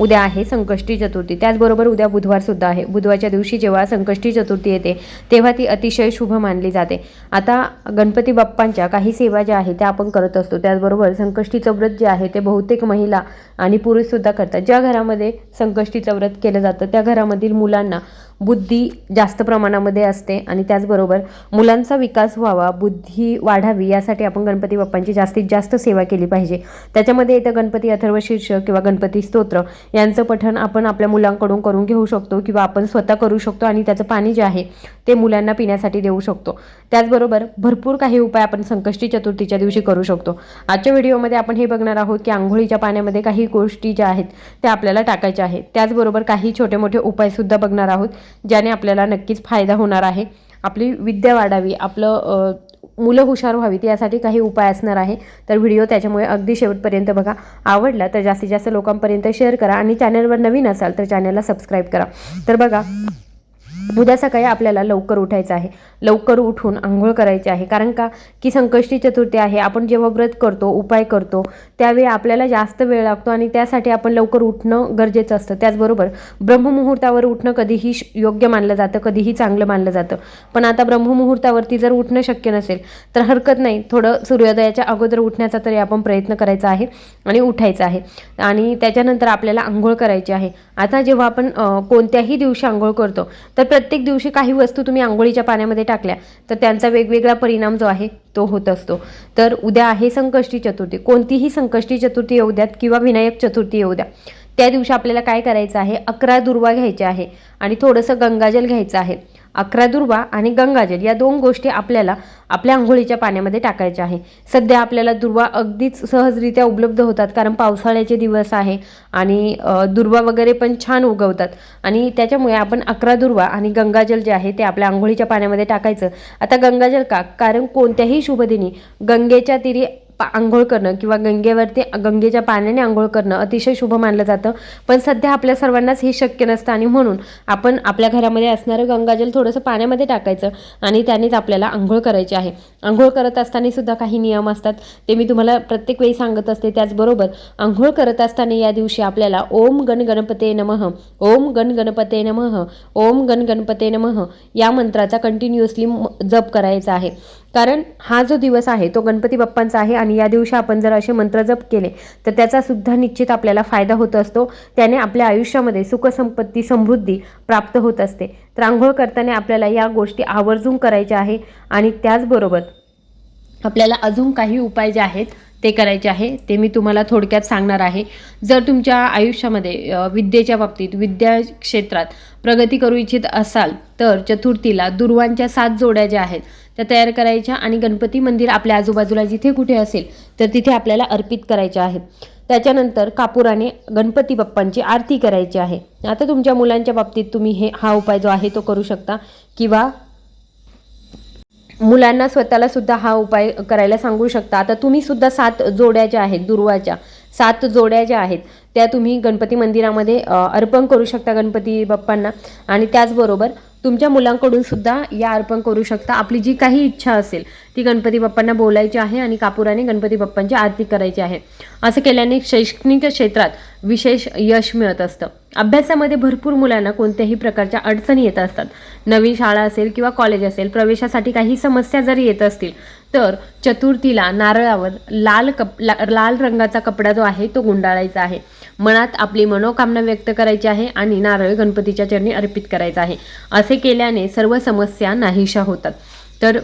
उद्या आहे संकष्टी चतुर्थी. त्याचबरोबर उद्या बुधवारसुद्धा आहे. बुधवारच्या दिवशी जेव्हा संकष्टी चतुर्थी येते तेव्हा ती अतिशय शुभ मानली जाते. आता गणपती बाप्पांच्या काही सेवा ज्या आहेत त्या आपण करत असतो. त्याचबरोबर संकष्टीचं व्रत जे आहे ते बहुतेक महिला आणि पुरुषसुद्धा करतात. ज्या घरामध्ये संकष्टीचं व्रत केलं जातं त्या घरामधील मुलांना बुद्धी जास्त प्रमाणामध्ये असते आणि त्याचबरोबर मुलांचा विकास व्हावा बुद्धी वाढावी यासाठी आपण गणपती बाप्पांची जास्तीत जास्त सेवा केली पाहिजे. त्याच्यामध्ये येतं गणपती अथर्व शीर्ष किंवा गणपती स्तोत्र यांचं पठण आपण आपल्या मुलांकडून करून घेऊ शकतो किंवा आपण स्वतः करू शकतो आणि त्याचं पाणी जे आहे ते मुलांना पिण्यासाठी देऊ शकतो. त्याचबरोबर भरपूर काही उपाय आपण संकष्टी चतुर्थीच्या दिवशी करू शकतो. आजच्या व्हिडिओमध्ये आपण हे बघणार आहोत की आंघोळीच्या पाण्यामध्ये काही गोष्टी ज्या आहेत त्या आपल्याला टाकायच्या आहेत. त्याचबरोबर काही छोटे मोठे उपायसुद्धा बघणार आहोत ज्याने आपल्याला नक्कीच फायदा होणार आहे. आपली विद्या वाढावी आपलं मुलं हुशार व्हावीत यासाठी काही उपाय असणार आहे. तर व्हिडिओ त्याच्यामुळे अगदी शेवटपर्यंत बघा. आवडला तर जास्तीत जास्त लोकांपर्यंत शेअर करा आणि चॅनलवर नवीन असाल तर चॅनलला सबस्क्राईब करा. तर बघा उद्या सकाळी आपल्याला लवकर उठायचं आहे. लवकर उठून आंघोळ करायची आहे. कारण का? की संकष्टी चतुर्थी आहे. आपण जेव्हा व्रत करतो उपाय करतो त्यावेळी आपल्याला जास्त वेळ लागतो आणि त्यासाठी आपण लवकर उठणं गरजेचं असतं. त्याचबरोबर ब्रह्ममुहूर्तावर उठणं कधीही श- योग्य मानलं जातं कधीही चांगलं मानलं जातं. पण आता ब्रह्ममुहूर्तावरती जर उठणं शक्य नसेल तर हरकत नाही. थोडं सूर्योदयाच्या अगोदर उठण्याचा तरी आपण प्रयत्न करायचा आहे आणि उठायचं आहे. आणि त्याच्यानंतर आपल्याला आंघोळ करायची आहे. आता जेव्हा आपण कोणत्याही दिवशी आंघोळ करतो तर प्रत्येक दिवशी काही वस्तू तुम्ही आंघोळीच्या पाण्यामध्ये टाकल्या. तर त्यांचा वेगवेगळा परिणाम जो आहे तो होत असतो. तर उद्या आहे संकष्टी चतुर्थी. कोणतीही संकष्टी चतुर्थी येऊ द्यात किंवा विनायक चतुर्थी येऊ द्या. त्या दिवशी आपल्याला काय करायचं आहे? अकरा दुर्वा घ्यायच्या आहे आणि थोडंसं गंगाजल घ्यायचं आहे. अकरा दुर्वा आणि गंगाजल या दोन गोष्टी आपल्याला आपल्या आंघोळीच्या पाण्यामध्ये टाकायच्या आहे. सध्या आपल्याला दुर्वा अगदीच सहजरित्या उपलब्ध होतात कारण पावसाळ्याचे दिवस आहे आणि दुर्वा वगैरे पण छान उगवतात. आणि त्याच्यामुळे आपण अकरा दुर्वा आणि गंगाजल जे आहे ते आपल्या आंघोळीच्या पाण्यामध्ये टाकायचं. आता गंगाजल का? कारण कोणत्याही शुभदिनी गंगेच्या तिरी आंघोळ करणं किंवा गंगेवरती गंगेच्या पाण्याने आंघोळ करणं अतिशय शुभ मानलं जातं. पण सध्या आपल्या सर्वांनाच हे शक्य नसतं आणि म्हणून आपण आपल्या घरामध्ये असणारं गंगाजल थोडंसं पाण्यामध्ये टाकायचं आणि त्यानेच आपल्याला आंघोळ करायची आहे. आंघोळ करत असताना सुद्धा काही नियम असतात. ते मी तुम्हाला प्रत्येक वेळी सांगत असते. त्याचबरोबर आंघोळ करत असताना या दिवशी आपल्याला ओम गण गणपते नमः ओम गण गणपते नमः ओम गण गणपते नमः या मंत्राचा कंटिन्युअसली जप करायचा आहे. कारण हा जो दिवस आहे तो गणपती बाप्पांचा आहे आणि या दिवशी आपण जर असे मंत्र जप केले तर त्याचा सुद्धा निश्चित आपल्याला फायदा होत असतो. त्याने आपल्या आयुष्यामध्ये सुखसंपत्ती समृद्धी प्राप्त होत असते. तर आंघोळ करताना आपल्याला या गोष्टी आवर्जून करायच्या आहे आणि त्याचबरोबर आपल्याला अजून काही उपाय जे आहेत ते करायचे आहे ते मी तुम्हाला थोडक्यात सांगणार आहे. जर तुमच्या आयुष्यामध्ये विद्येच्या बाबतीत विद्या क्षेत्रात प्रगती करू इच्छित असाल तर चतुर्थीला दुर्वांच्या सात जोड्या ज्या आहेत त्या तयार करायच्या आणि गणपती मंदिर आपल्या आजूबाजूला जिथे कुठे असेल तर तिथे आपल्याला अर्पित करायच्या आहेत त्याच्यानंतर कापुराने गणपती बाप्पांची आरती करायची आहे. आता तुमच्या मुलांच्या बाबतीत तुम्ही हे हा उपाय जो आहे तो करू शकता किंवा मुलांना स्वतःला सुद्धा हा उपाय करायला सांगू शकता. आता तुम्ही सुद्धा सात जोड्या ज्या आहेत दुर्वाच्या सात जोड्या ज्या आहेत त्या तुम्ही गणपती मंदिरामध्ये अर्पण करू शकता गणपती बाप्पांना. आणि त्याचबरोबर तुमच्या मुलांकडून सुद्धा या अर्पण करू शकता. आपली जी काही इच्छा असेल ती गणपती बाप्पांना बोलायची आहे आणि कापुराने गणपती बाप्पांची आरती करायची आहे. असं केल्याने शैक्षणिक क्षेत्रात विशेष यश मिळत असतं. अभ्यासामध्ये भरपूर मुलांना कोणत्याही प्रकारच्या अडचणी येत असतात. नवीन शाळा असेल किंवा कॉलेज असेल प्रवेशासाठी काही समस्या जरी येत असतील तर चतुर्थीला नारळावर लाल कप ला, लाल रंगाचा कपडा जो आहे तो गुंडाळायचा आहे. मनात आपली मनोकामना व्यक्त करायची आहे आणि नारळ गणपतीच्या चरणी अर्पित करायचा आहे. असे केल्याने सर्व समस्या नाहीशा होतात. तर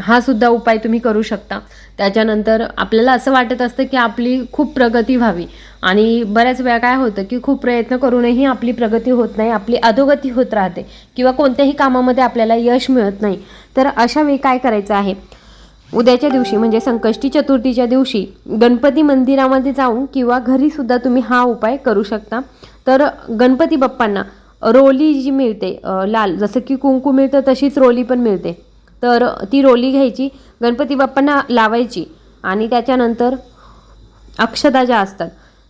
हा सुद्धा उपाय तुम्ही करू शकता. त्याच्यानंतर आपल्याला असं वाटत असतं की आपली खूप प्रगती व्हावी. आणि बऱ्याच वेळा काय होतं की खूप प्रयत्न करूनही आपली प्रगती होत नाही आपली अधोगती होत राहते किंवा कोणत्याही कामामध्ये आपल्याला यश मिळत नाही. तर अशा वेळी काय करायचं आहे? उद्याच्या दिवशी म्हणजे संकष्टी चतुर्थीच्या दिवशी गणपती मंदिरामध्ये जाऊन किंवा घरी सुद्धा तुम्ही हा उपाय करू शकता. तर गणपती बाप्पांना रोली जी मिळते लाल जसं की कुंकू मिळतं तशीच रोली पण मिळते. तर ती रोली घ्यायची गणपती बाप्पांना लावायची आणि त्याच्यानंतर अक्षदा ज्या असतात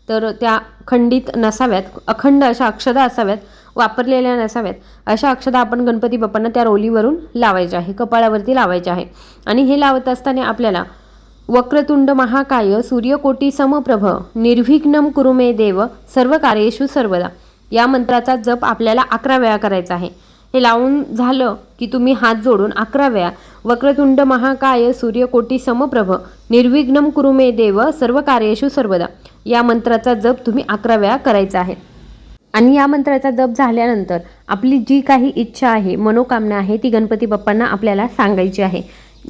तर त्या खंडित नसाव्यात अखंड अशा अक्षदा असाव्यात. वापरलेल्या नसाव्यात. अशा अक्षदा आपण गणपती बाप्पांना त्या रोलीवरून लावायच्या आहे कपाळावरती लावायचे आहे. आणि हे लावत असताना आपल्याला वक्रतुंड महाकाय सूर्यकोटी समप्रभ निर्विघ्नम कुरुमे देव सर्व कार्येशू सर्वदा. या मंत्राचा जप आपल्याला अकरा वेळा करायचा आहे. हे लावून झालं की तुम्ही हात जोडून अकरा वेळा वक्रतुंड महाकाय सूर्यकोटी समप्रभ निर्विघ्नम कुरुमे देव सर्व कार्येशू सर्वदा. या मंत्राचा जप तुम्ही अकरा वेळा करायचा आहे. आणि या मंत्राचा जप झाल्यानंतर आपली जी काही इच्छा आहे मनोकामना आहे ती गणपती बाप्पांना आपल्याला सांगायची आहे.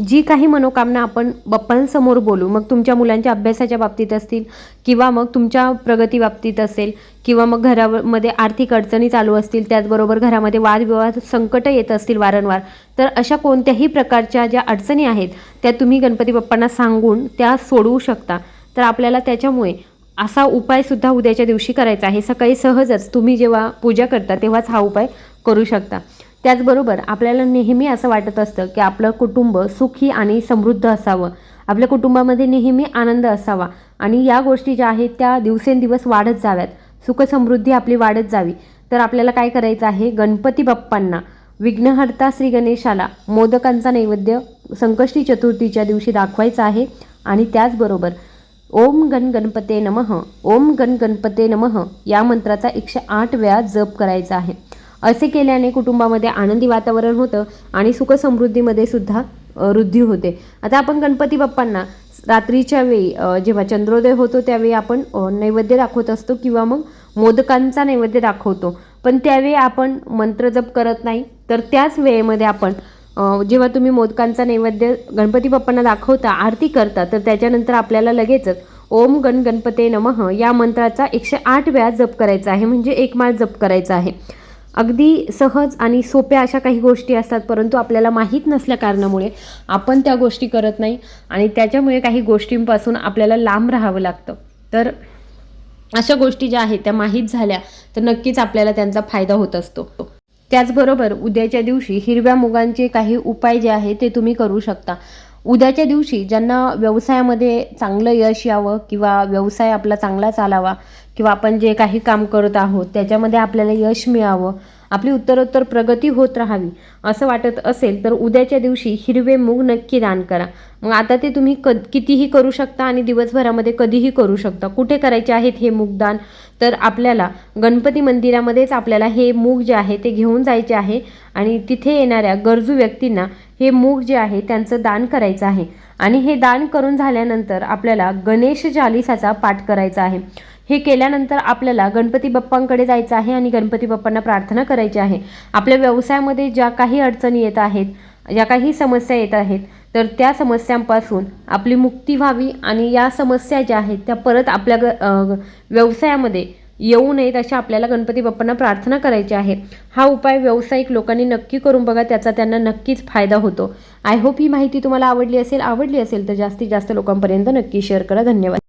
जी काही मनोकामना आपण बाप्पांसमोर बोलू मग तुमच्या मुलांच्या अभ्यासाच्या बाबतीत असतील किंवा मग तुमच्या प्रगती बाबतीत असेल किंवा मग घरामध्ये आर्थिक अडचणी चालू असतील त्याचबरोबर घरामध्ये वादविवाद संकट येत असतील वारंवार तर अशा कोणत्याही प्रकारच्या ज्या अडचणी आहेत त्या तुम्ही गणपती बाप्पांना सांगून त्या सोडवू शकता. तर आपल्याला त्याच्यामुळे असा उपायसुद्धा उद्याच्या दिवशी करायचा आहे. सकाळी सहजच तुम्ही जेव्हा पूजा करता तेव्हाच हा उपाय करू शकता. त्याचबरोबर आपल्याला नेहमी असं वाटत असतं की आपलं कुटुंब सुखी आणि समृद्ध असावं. आपल्या कुटुंबामध्ये नेहमी आनंद असावा आणि या गोष्टी ज्या आहेत त्या दिवसेंदिवस वाढत जाव्यात. सुखसमृद्धी आपली वाढत जावी. तर आपल्याला काय करायचं आहे? गणपती बाप्पांना विघ्नहर्ता श्री गणेशाला मोदकांचा नैवेद्य संकष्टी चतुर्थीच्या दिवशी दाखवायचा आहे आणि त्याचबरोबर ओम गण गणपते नमः ओम गण गणपते नमः या मंत्राचा एकशे आठ वेळा जप करायचा आहे. असे केल्याने कुटुंबामध्ये आनंदी वातावरण होतं आणि सुखसमृद्धीमध्ये सुद्धा वृद्धी होते. आता आपण गणपती बाप्पांना रात्रीच्या वेळी जेव्हा चंद्रोदय होतो त्यावेळी आपण नैवेद्य दाखवत असतो किंवा मग मोदकांचा नैवेद्य दाखवतो. पण त्यावेळी आपण मंत्र जप करत नाही तर त्याच वेळेमध्ये आपण जेव्हा तुम्ही मोदकांचा नैवेद्य गणपती बाप्पांना दाखवता आरती करता तर त्याच्यानंतर आपल्याला लगेचच ओम गण गणपते नमः या मंत्राचा एकशे आठ वेळा जप करायचा आहे. म्हणजे एक माळ जप करायचा आहे. अगदी सहज आणि सोप्या अशा काही गोष्टी असतात परंतु आपल्याला माहीत नसल्या कारणामुळे आपण त्या गोष्टी करत नाही आणि त्याच्यामुळे काही गोष्टींपासून आपल्याला लांब राहावं लागतं. तर अशा गोष्टी ज्या आहेत त्या माहीत झाल्या तर नक्कीच आपल्याला त्यांचा फायदा होत असतो. त्याचबरोबर उद्याच्या दिवशी हिरव्या मुगांचे काही उपाय जे आहेत ते तुम्ही करू शकता. उद्याच्या दिवशी ज्यांना व्यवसायामध्ये चांगलं यश यावं किंवा व्यवसाय आपला चांगला चालावा किंवा आपण जे काही काम करत आहोत त्याच्यामध्ये आपल्याला यश मिळावं आपली उत्तरोत्तर प्रगती होत राहावी असं वाटत असेल तर उद्याच्या दिवशी हिरवे मूग नक्की दान करा. मग आता ते तुम्ही क कितीही करू शकता आणि दिवसभरामध्ये कधीही करू शकता. कुठे करायचे आहेत हे मूगदान तर आपल्याला गणपती मंदिरामध्येच आपल्याला हे मूग जे आहे ते घेऊन जायचे आहे आणि तिथे येणाऱ्या गरजू व्यक्तींना हे मूग जे आहे त्यांचं दान करायचं आहे. आणि हे दान करून झाल्यानंतर आपल्याला गणेश चालिसाचा पाठ करायचा आहे. हे केल्यानंतर आपल्याला गणपती बाप्पांकडे जायचं आहे आणि गणपती बाप्पांना प्रार्थना करायची आहे. आपल्या व्यवसायामध्ये ज्या काही अडचणी येत आहेत ज्या काही समस्या येत आहेत तर त्या समस्यांपासून आपली मुक्ती व्हावी आणि या समस्या ज्या आहेत त्या परत आपल्या ग व्यवसायामध्ये येऊ नयेत अशा आपल्याला गणपती बाप्पांना प्रार्थना करायची आहे. हा उपाय व्यावसायिक लोकांनी नक्की करून बघा त्याचा त्यांना नक्कीच फायदा होतो. आय होप ही माहिती तुम्हाला आवडली असेल आवडली असेल तर जास्तीत जास्त लोकांपर्यंत नक्की शेअर करा. धन्यवाद.